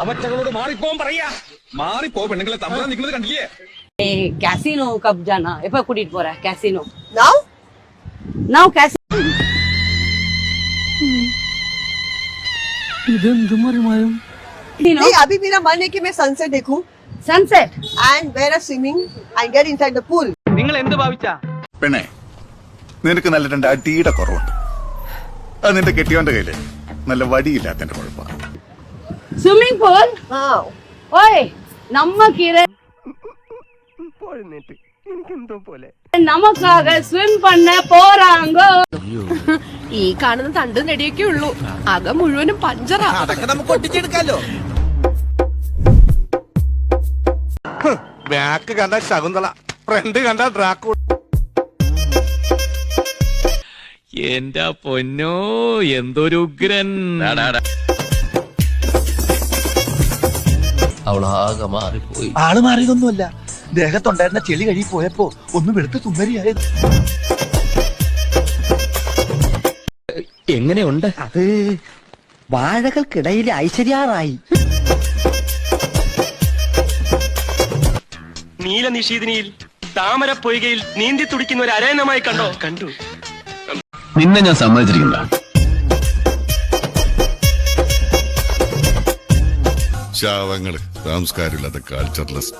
അവറ്റകളോട് മാറിപ്പോൻ പറയാ മാറിപ്പോ പെണ്ണുങ്ങളെ തമ്മിൽ നിൽക്കുന്നത് കണ്ടില്ലേ கேசினோ கப் ஜானா எப்ப கூட்டிட்டு போற கேசினோ Now? நான் கேசினோ नहीं अभी मेरा मन है कि मैं सनसेट देखूं sunset and wear a swimming and get inside the pool. നിങ്ങൾ എന്ത് ഭാവിച്ചാ പെണ്ണെ നിനക്ക് നല്ല രണ്ട് അടിയുടെ കുറവുണ്ട് അത് നിന്റെ കെട്ടിയോന്റെ കയ്യില് നല്ല വടിയില്ലാത്തതിന്റെ കുഴപ്പമാണ് സ്വിമ്മിംഗ് പൂൾ ഓയ് നമ്മക്കിത് നമുക്കാക സ്വിം പണ്ണ പോരാങ്കോ. ഈ കാണുന്ന തണ്ട് നെടിയൊക്കെ ഉള്ളൂ. അകം മുഴുവനും പഞ്ചറാ. അതൊക്കെ നമുക്ക് ഒട്ടിച്ചെടുക്കാലോ. ബാക്ക് കണ്ട ശകുന്തള. ഫ്രണ്ട് കണ്ട ഡ്രാക്കു. എന്റെ പൊന്നോ എന്തൊരു ഉഗ്രൻ. അവളാകെ മാറിപ്പോയി. ആൾ മാറിയതൊന്നുമല്ല. ദേഹത്തുണ്ടായിരുന്ന ചെളി കഴുകി പോയപ്പോ ഒന്ന് വെളുത്ത് തുമ്മരിയായത് എങ്ങനെയുണ്ട്? അത് വാഴകൾക്കിടയിൽ ഐശ്വര്യാറായി. നീല നിഷീദിനിയിൽ താമര പൊയ്കയിൽ നീന്തി തുടിക്കുന്ന ഒരു അരയനമായി കണ്ടോ? കണ്ടു. നിന്നെ ഞാൻ സമ്മതിച്ചിരിക്കണ്ട ശാവങ്ങൾ സംസ്കാരമില്ലാത്ത കൾച്ചർലെസ്